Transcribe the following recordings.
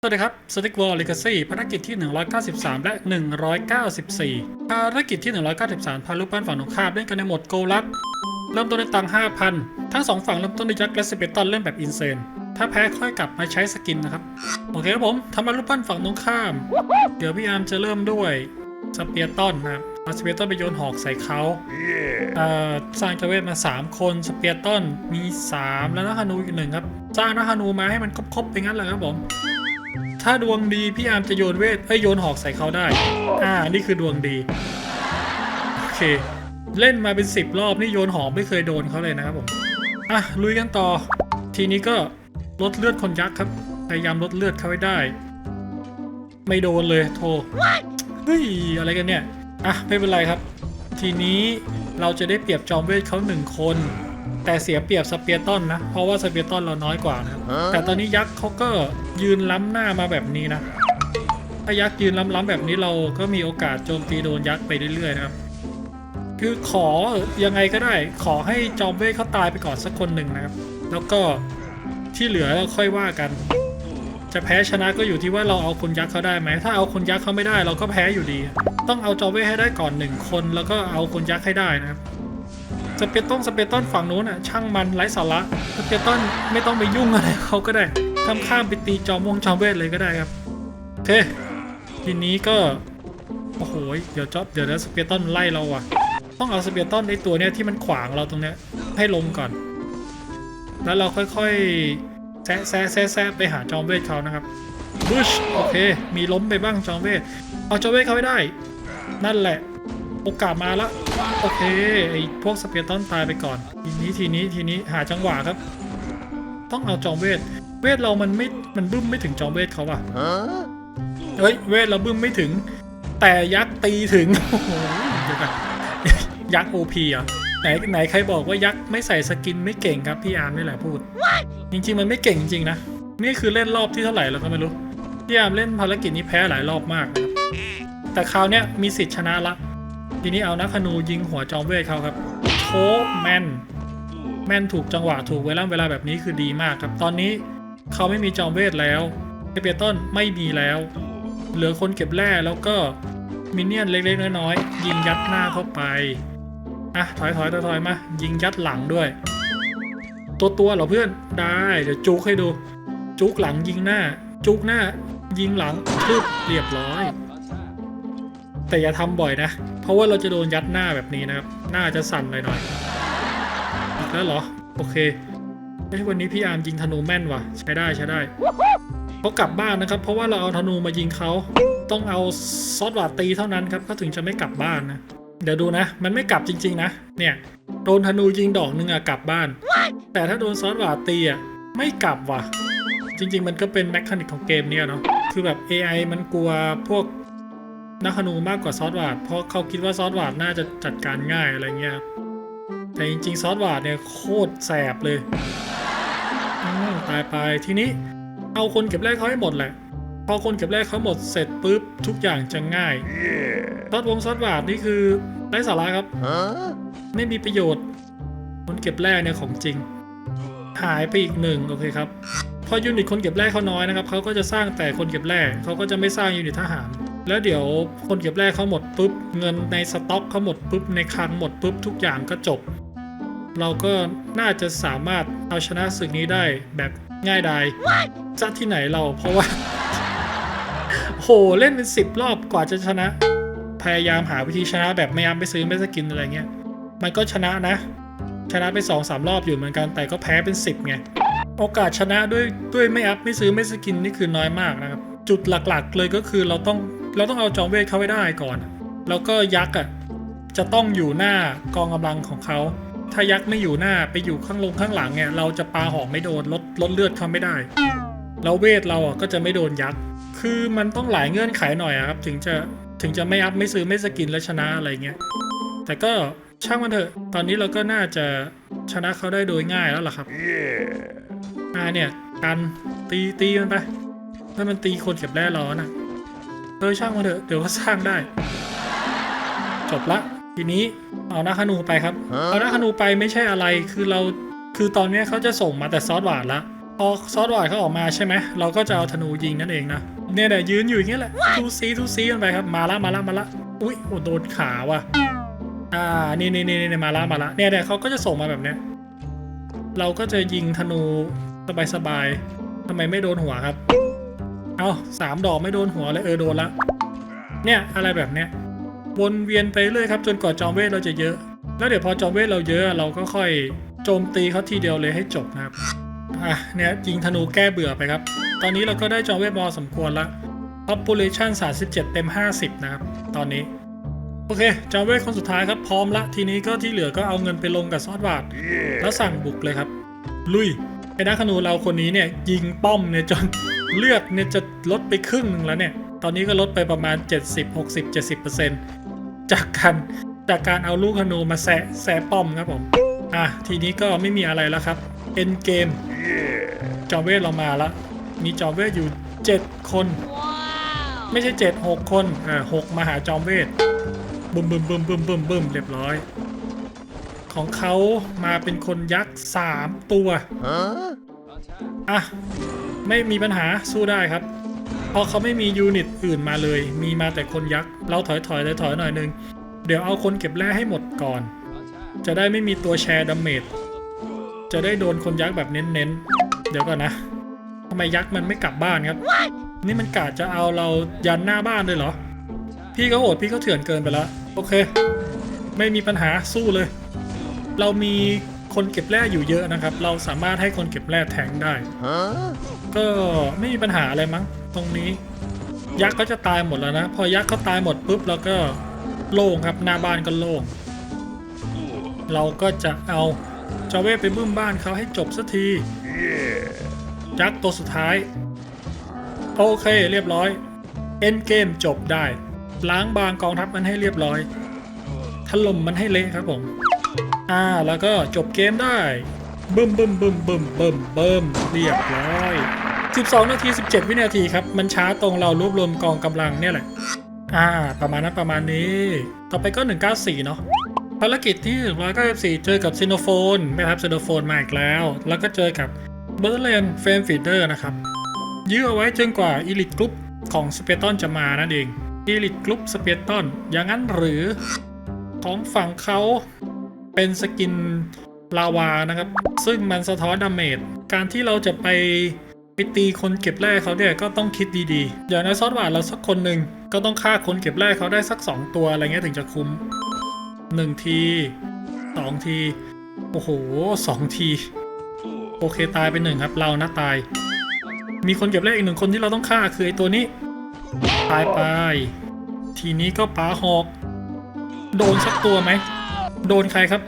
สวัสดีครับ Static War Legacy ภารกิจที่ 193 และ 194 ภารกิจที่ 193 พาลูกบ้านฝั่งตรงข้ามเล่นกันในโหมดโกลับเริ่มต้นด้วยตังค์5,000 ทั้งสองฝั่งเริ่มต้นด้วยยักษ์และสเปตันเล่นแบบอินเซน ถ้าแพ้ค่อยกลับมาใช้สกินนะครับ โอเคครับผมทำมาลูกบ้านฝั่งตรงข้าม เดี๋ยวพี่อาร์มจะเริ่มด้วยสเปียร์ตันนะครับเอาสเปียร์ตันไปโยนหอกใส่เขาเอ่อสร้างเจาเวทมา 3 คนสเปียร์ตันมี 3 แล้วนักฮานูอีกหนึ่งครับ สร้างนักฮานูมาให้มันครบๆไปงั้นแหละครับผม ถ้าดวงดีพี่อาร์มจะโยนเวทเอ้ยโยนหอกใส่เขาได้ อ่า นี่คือดวงดี โอเค เล่นมาเป็นสิบรอบนี่โยนหอกไม่เคยโดนเขาเลยนะครับผม อะ ลุยกันต่อ ทีนี้ก็ลดเลือดคนยักษ์ครับ พยายามลดเลือดเขาให้ได้ ไม่โดนเลยโทเฮ้ย อะไรกันเนี่ย อะ ไม่เป็นไรครับ ทีนี้เราจะได้เปรียบจอมเวทเขาหนึ่งคน แต่เสียเปรียบสเปียร์ตันนะ เพราะว่าสเปียร์ตันเราน้อยกว่านะครับ แต่ตอนนี้ยักษ์เขาก็ยืนล้ำหน้ามาแบบนี้นะ ถ้ายักษ์ยืนล้ำๆแบบนี้เราก็มีโอกาสโจมตีโดนยักษ์ไปเรื่อยๆนะครับ คือขอยังไงก็ได้ ขอให้จอมเวทเขาตายไปก่อนสักคนหนึ่งนะครับ แล้วก็ที่เหลือค่อยว่ากัน จะแพ้ชนะก็อยู่ที่ว่าเราเอาคนยักษ์เขาได้ไหม ถ้าเอาคนยักษ์เขาไม่ได้เราก็แพ้อยู่ดี ต้องเอาจอมเวทให้ได้ก่อนหนึ่งคน แล้วก็เอาคนยักษ์ให้ได้นะครับ สเปตต้นสเปตต้นฝั่งนู้นอะช่างมันไร้สาระสเปตต้นไม่ต้องไปยุ่งอะไรเขาก็ได้ข้ามข้ามไปตีจอมวงจอมเวทเลยก็ได้ครับโอเคทีนี้ก็โอ้โหเดี๋ยวจอบเดี๋ยวนะสเปตต้นไล่เราอะ ต้องเอาสเปตต้นไอตัวเนี้ยที่มันขวางเราตรงเนี้ยให้ลงก่อน แล้วเราค่อยๆแซะแซะแซะแซะไปหาจอมเวทเขานะครับบุชโอเค มีล้มไปบ้างจอมเวทเอาจอมเวทเขาให้ได้ นั่นแหละ โอกาสมาแล้วโอเคไอพวกสเปียร์ตันตายไปก่อน ทีนี้ทีนี้ทีนี้หาจังหวะครับ ต้องเอาจอมเวท เวทเรามันไม่มันบึ้มไม่ถึงจอมเวทเขาอะเฮ้ยเวทเราบึ้มไม่ถึง แต่ยักษ์ตีถึงโอ้โหเดี๋ยวก่อนยักษ์โอพีอะไหนไหนใครบอกว่ายักษ์ไม่ใส่สกินไม่เก่งครับพี่อาร์มนี่แหละพูด จริง ๆ มันไม่เก่งจริงๆนะนี่คือเล่นรอบที่เท่าไหร่แล้วก็ไม่รู้พี่อาร์มเล่นภารกิจนี้แพ้หลายรอบมากนะครับแต่คราวเนี้ยมีสิทธิ์ชนะละ ทีนี้เอานักธนูยิงหัวจอมเวทเขาครับโคแมนแมนถูกจังหวะถูกเวลาเวลาแบบนี้คือดีมากครับ ตอนนี้เขาไม่มีจอมเวทแล้วเอเปียตันไม่มีแล้ว เหลือคนเก็บแร่แล้วก็มินเนี่ยนเล็กๆน้อยๆยิงยัดหน้าเข้าไปอะถอยถอยถอยถอยมา ยิงยัดหลังด้วย ตัวตัวเหรอเพื่อนได้เดี๋ยวจุกให้ดู จุกหลังยิงหน้า จุกหน้า ยิงหลังปึ๊บเรียบร้อย แต่อย่าทำบ่อยนะ เพราะว่าเราจะโดนยัดหน้าแบบนี้นะครับ หน้าจะสั่นหน่อยๆอีกแล้วเหรอ โอเคเอ้วันนี้พี่อาร์มยิงธนูแม่นว่ะ ใช้ได้ใช้ได้เขากลับบ้านนะครับ เพราะว่าเราเอาธนูมายิงเขาต้องเอาซอสหวาดตีเท่านั้นครับเขาถึงจะไม่กลับบ้านนะ เดี๋ยวดูนะ มันไม่กลับจริง ๆ นะ เนี่ยโดนธนูยิงดอกนึงอะกลับบ้าน แต่ถ้าโดนซอสหวาดตีอะไม่กลับว่ะ จริง ๆ มันก็เป็นแมคานิกของเกมเนี่ยเนาะคือแบบ AI มันกลัวพวก นักธนูมากกว่าซอสวาดเพราะเขาคิดว่าซอสวาดน่าจะจัดการง่ายอะไรเงี้ยแต่จริงๆ ซอสวาดเนี่ยโคตรแสบเลยตายไปทีนี้เอาคนเก็บแรกเขาให้หมดแหละพอคนเก็บแรกเขาหมดเสร็จปุ๊บทุกอย่างจะง่ายซอสวงซอสวาดนี่คือไร้สาระครับไม่มีประโยชน์ คนเก็บแรกเนี่ยของจริง หายไปอีกหนึ่งโอเคครับพอยูนิตคนเก็บแร่เขาน้อยนะครับเขาก็จะสร้างแต่คนเก็บแร่เขาก็จะไม่สร้างยูนิตทหาร แล้วเดี๋ยวคนเก็บแร่เขาหมดปุ๊บเงินในสต็อกเขาหมดปุ๊บในคลังหมดปุ๊บทุกอย่างก็จบ เราก็น่าจะสามารถเอาชนะศึกนี้ได้แบบง่ายดายจะที่ไหนเราเพราะว่าโหเล่นเป็นสิบรอบกว่าจะชนะ พยายามหาวิธีชนะแบบไม่ยามไปซื้อไม่สกินอะไรเงี้ยมันก็ชนะนะ ชนะไปสองสามรอบอยู่เหมือนกันแต่ก็แพ้เป็นสิบไงโอกาสชนะด้วยด้วยไม่อัพไม่ซื้อไม่สกินนี่คือน้อยมากนะครับ จุดหลักๆเลยก็คือเราต้อง เราต้องเอาจอมเวทเข้าไว้ได้ก่อน แล้วก็ยักษ์อะจะต้องอยู่หน้ากองกำลังของเขา ถ้ายักษ์ไม่อยู่หน้าไปอยู่ข้างลงข้างหลังเนี่ยเราจะปาหอกไม่โดนลดลดเลือดเขาไม่ได้ แล้วเวทเราอะก็จะไม่โดนยักษ์ คือมันต้องหลายเงื่อนไขหน่อยอะครับ ถึงจะถึงจะไม่อัพไม่ซื้อไม่สกินและชนะอะไรเงี้ย แต่ก็ช่างมันเถอะ ตอนนี้เราก็น่าจะชนะเขาได้โดยง่ายแล้วล่ะครับอ่าเนี่ย กันตีตีมันไปถ้ามันตีคนเก็บแร่ร้อนอะ เออช่างมันเถอะเดี๋ยวก็สร้างได้ จบละ ทีนี้เอานักขนูไปครับ เอานักขนูไปไม่ใช่อะไรคือเราคือตอนเนี้ยเขาจะส่งมาแต่ซอสหวานละพอซอสหวานเขาออกมาใช่ไหมเราก็จะเอาธนูยิงนั่นเองนะเนี่ยแหละยืนอยู่อย่างเงี้ยแหละทูซีทูซีกันไปครับมาละมาละมาละอุ้ยโอ้โดนขาว่ะอ่านี่นี่นี่นี่มาละมาละเนี่ยเนี่ยเขาก็จะส่งมาแบบเนี้ยเราก็จะยิงธนูสบายสบายๆทำไมไม่โดนหัวครับ เอาสามดอกไม่โดนหัวเลยเออโดนละ เนี่ยอะไรแบบเนี้ยวนเวียนไปเรื่อยครับจนกว่าจอมเวทเราจะเยอะ แล้วเดี๋ยวพอจอมเวทเราเยอะเราก็ค่อยโจมตีเขาทีเดียวเลยให้จบนะครับอะเนี่ยยิงธนูแก้เบื่อไปครับ ตอนนี้เราก็ได้จอมเวทพอสมควรละ population 37 เต็ม 50 นะครับ ตอนนี้ โอเค จอมเวทคนสุดท้ายครับพร้อมละ ทีนี้ก็ที่เหลือก็เอาเงินไปลงกับซอสบาทแล้วสั่งบุกเลยครับ ลุยไอ้นักธนูเราคนนี้เนี่ยยิงป้อมเนี่ยจน เลือดเนี่ยจะลดไปครึ่งหนึงแล้วเนี่ย ตอนนี้ก็ลดไปประมาณ 70 60 70จากการจากการเอาลูกธนูมาแซะแซะป้อมครับผม อะ ทีนี้ก็ไม่มีอะไรแล้วครับ เอ็นเกมจอมเวทเรามาแล้วมีจอมเวทอยู่ 7 คน ไม่ใช่ 7 6 คนอ่าหกมาหาจอมเวทบึมบึมบึมบึมบึมบึมเรียบร้อย ของเขามาเป็นคนยักษ์ 3 ตัวอะ ไม่มีปัญหาสู้ได้ครับ เพราะเขาไม่มียูนิตอื่นมาเลย มีมาแต่คนยักษ์ เราถอยถอยถอยถอยหน่อยนึง เดี๋ยวเอาคนเก็บแร่ให้หมดก่อน จะได้ไม่มีตัวแชร์ดาเมจ จะได้โดนคนยักษ์แบบเน้นๆ เดี๋ยวก่อนนะทำไมยักษ์มันไม่กลับบ้านครับ นี่มันกะจะเอาเรายันหน้าบ้านเลยเหรอ พี่ก็โหดพี่ก็เถื่อนเกินไปแล้ว โอเค ไม่มีปัญหาสู้เลย เรามีคนเก็บแร่อยู่เยอะนะครับ เราสามารถให้คนเก็บแร่แทงได้ ก็ไม่มีปัญหาอะไรมั้ง ตรงนี้ ยักษ์ก็จะตายหมดแล้วนะ พอยักษ์เขาตายหมดปุ๊บเราก็โล่งครับ หน้าบ้านก็โล่ง เราก็จะเอาจาเวไปบึ้มบ้านเขาให้จบสักทียักษ์ตัวสุดท้าย โอเคเรียบร้อย เอ็นเกมจบได้ ล้างบางกองทัพมันให้เรียบร้อยถล่มมันให้เละครับผม อ่าแล้วก็จบเกมได้ บึ้มบึ้มบึ้มบึ้มบึ้มบึ้มเรียบร้อย 12 นาที 17 วินาทีครับ มันช้าตรงเรารวบรวมกองกำลังเนี่ยแหละ อ่า ประมาณนั้นประมาณนี้ ต่อไปก็ 194 เนาะภารกิจที่194 เจอกับซิโนโฟนไม่ครับซิโนโฟนมาอีกแล้ว แล้วก็เจอกับเบอร์เลนเฟมฟีเดอร์นะครับ ยื้อเอาไว้จนกว่าอีลิทกรุ๊ปของสเปตอนจะมานั่นเองอีลิทกรุ๊ปสเปตอนอย่างนั้นหรือของฝั่งเขาเป็นสกิน ลาวานะครับ ซึ่งมันสะท้อนดาเมจการที่เราจะไปไปตีคนเก็บแร่เขาเนี่ยก็ต้องคิดดีๆ อย่างในซอสหวานเราสักคนหนึ่งก็ต้องฆ่าคนเก็บแร่เขาได้สัก 2 ตัวอะไรเงี้ยถึงจะคุ้ม 1 ที 2 ที โอ้โห 2 ที โอเคตายไปหนึ่งครับ เรานะตาย มีคนเก็บแร่อีกหนึ่งคนที่เราต้องฆ่าคือไอตัวนี้ ตายไป ทีนี้ก็ปาหอก โดนสักตัวไหม โดนใครครับ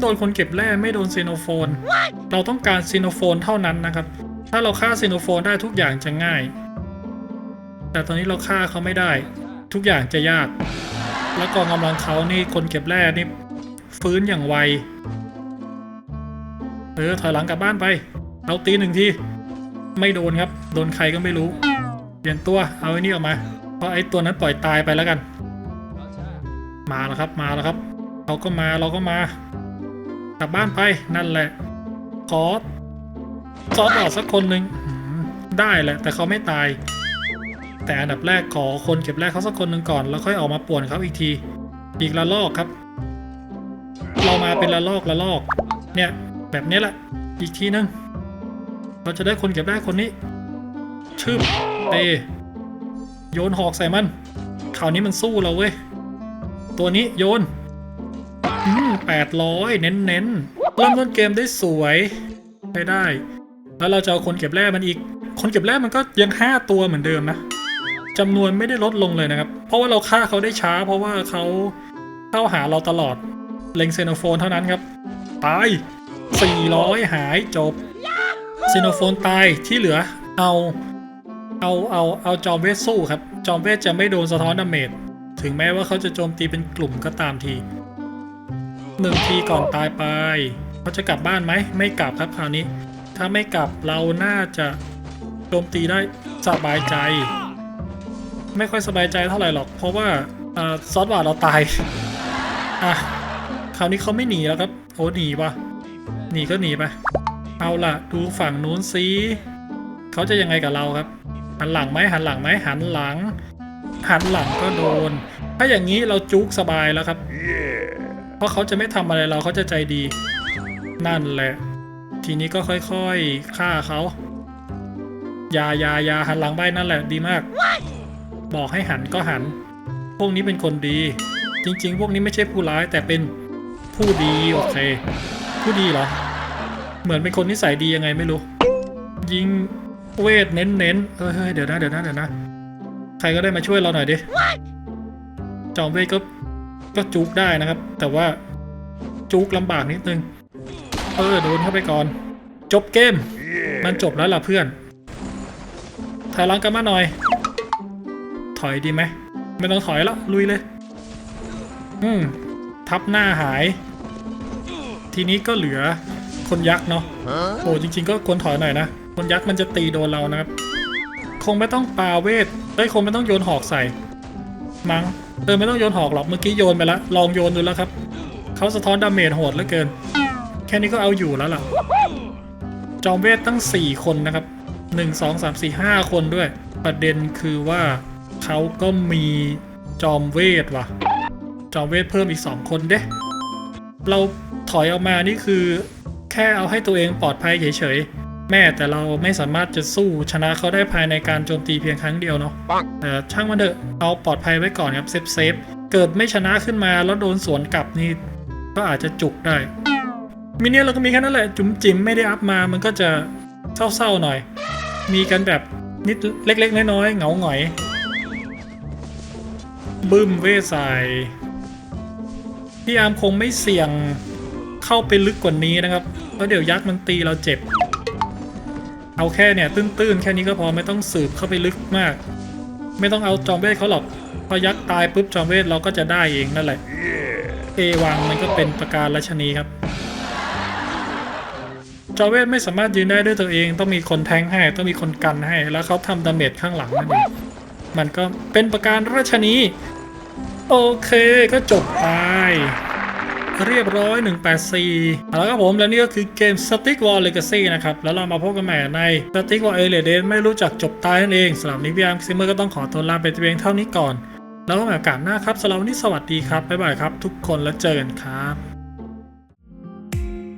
โดนคนเก็บแร่ไม่โดนซีโนโฟน เราต้องการซีโนโฟนเท่านั้นนะครับ ถ้าเราฆ่าซีโนโฟนได้ทุกอย่างจะง่าย แต่ตอนนี้เราฆ่าเขาไม่ได้ ทุกอย่างจะยาก แล้วกองกำลังเขานี่คนเก็บแร่นี่ฟื้นอย่างไว เออถอยหลังกลับบ้านไปเราตีหนึ่งที ไม่โดนครับ โดนใครก็ไม่รู้ เปลี่ยนตัว เอาไอ้นี่ออกมา เพราะไอ้ตัวนั้นปล่อยตายไปแล้วกัน มาแล้วครับ มาแล้วครับเราก็มา เราก็มา กลับบ้านไปนั่นแหละ ขอซอสออกสักคนหนึ่งได้แหละ แต่เขาไม่ตาย แต่อันดับแรกขอคนเก็บแรกเขาสักคนหนึ่งก่อน แล้วค่อยออกมาป่วนเขาอีกที อีกละลอกครับ เรามาเป็นละลอกละลอก เนี่ย แบบนี้แหละ อีกทีนึงเราจะได้คนเก็บได้คนนี้ ชืบเตโยนหอกใส่มันคราวนี้มันสู้เราเว้ย ตัวนี้โยน แปดร้อยเน้นเน้นๆเริ่มต้นเกมได้สวยใช้ได้ แล้วเราจะเอาคนเก็บแร่มันอีก คนเก็บแร่มันก็ยังห้าตัวเหมือนเดิมนะจำนวนไม่ได้ลดลงเลยนะครับ เพราะว่าเราฆ่าเขาได้ช้า เพราะว่าเขาเข้าหาเราตลอด เล็งเซโนโฟนเท่านั้นครับ ตาย 400 หายจบ เซโนโฟนตายที่เหลือ เอา เอาเอาเอาจอมเวทสู้ครับ จอมเวทจะไม่โดนสะท้อนดาเมจ ถึงแม้ว่าเขาจะโจมตีเป็นกลุ่มก็ตามที หนึ่งทีก่อนตายไป เขาจะกลับบ้านไหม ไม่กลับครับคราวนี้ ถ้าไม่กลับเราน่าจะโจมตีได้สบายใจ ไม่ค่อยสบายใจเท่าไหร่หรอก เพราะว่าอซอสหวานเราตาย อะ คราวนี้เขาไม่หนีแล้วครับ โอ้หนีปะหนีก็หนีไป เอาล่ะ ดูฝั่งนู้นซิเขาจะยังไงกับเราครับ หันหลังไหมหันหลังไหมหันหลัง หันหลังก็โดน ถ้าอย่างนี้เราจุกสบายแล้วครับ เพราะเขาจะไม่ทำอะไรเราเขาจะใจดี นั่นแหละ ทีนี้ก็ค่อยๆฆ่าเขายายายาหันหลังไปนั่นแหละดีมาก บอกให้หันก็หัน พวกนี้เป็นคนดี จริง ๆ พวกนี้ไม่ใช่ผู้ร้ายแต่เป็นผู้ดีโอเค ผู้ดีเหรอ เหมือนเป็นคนนิสัยดียังไงไม่รู้ ยิงเวทเน้นๆเฮ้ยเฮ้ยเดี๋ยวนะเดี๋ยวนะเดี๋ยวนะ ใครก็ได้มาช่วยเราหน่อยดิ จอมเวทก็ ก็จุกได้นะครับ แต่ว่าจุกลำบากนิดนึง เออโดนเข้าไปก่อน จบเกม มันจบแล้วล่ะเพื่อน ถอยหลังกันมาหน่อย ถอยดีไหม ไม่ต้องถอยแล้วลุยเลย อืม ทับหน้าหาย ทีนี้ก็เหลือคนยักษ์เนาะ โอ้จริง ๆ ก็ควรถอยหน่อยนะ คนยักษ์มันจะตีโดนเรานะครับ คงไม่ต้องปาเวทเอ้ยคงไม่ต้องโยนหอกใส่ มั้ง เออไม่ต้องโยนหอกหรอกเมื่อกี้โยนไปแล้วลองโยนดูแล้วครับเขาสะท้อนดาเมจโหดเหลือเกิน แค่นี้ก็เอาอยู่แล้วล่ะ จอมเวทตั้ง 4 คนนะครับ 1 2 3 4 5 คนด้วย ประเด็นคือว่าเขาก็มีจอมเวทว่ะ จอมเวทเพิ่มอีก 2 คนเด้เราถอยออกมานี่คือ แค่เอาให้ตัวเองปลอดภัยเฉยๆ แม่แต่เราไม่สามารถจะสู้ชนะเขาได้ภายในการโจมตีเพียงครั้งเดียวเนาะแต่ช่างมันเถอะเอาปลอดภัยไว้ก่อนครับเซฟเซฟเกิดไม่ชนะขึ้นมาแล้วโดนสวนกลับนี่ก็อาจจะจุกได้มิเนี่ยเราก็มีแค่นั้นแหละจุ๋มจิ๋มไม่ได้อัพมามันก็จะเศร้าๆหน่อย มีกันแบบนิดเล็ก ๆ น้อยๆเหงาหงอยบึ้มเวสายพี่อาร์มคงไม่เสี่ยงเข้าไปลึกกว่านี้นะครับเพราะเดี๋ยวยักษ์มันตีเราเจ็บ เอาแค่เนี่ยตื้นๆ แค่นี้ก็พอไม่ต้องสืบเข้าไปลึกมาก ไม่ต้องเอาจอมเวทเขาหรอกพอยักษ์ตายปุ๊บจอมเวทเราก็จะได้เองนั่นแหละเอวังมันก็เป็นประการราชนีครับ จอมเวทไม่สามารถยืนได้ด้วยตัวเอง ต้องมีคนแทงให้ต้องมีคนกันให้ แล้วเขาทำดาเมจข้างหลังนั่นเองมันก็เป็นประการราชนี โอเคก็จบไป เรียบร้อย 184แล้วครับผมและนี่ก็คือเกม Stick w a r l Legacy นะครับ แล้วเรามาพบกันใหม่ใน Stick War Elite Days ไม่รู้จักจบตายนั่นเองสำหรับนี้พี่อาร์มซิมเมอร์ก็ต้องขอตัวลาไปเพียงเท่านี้ก่อน แล้วก็มาโอกาสหน้าครับสำหรับวันนี้สวัสดีครับบ๊ายบายครับทุกคนแล้วเจอกันครับ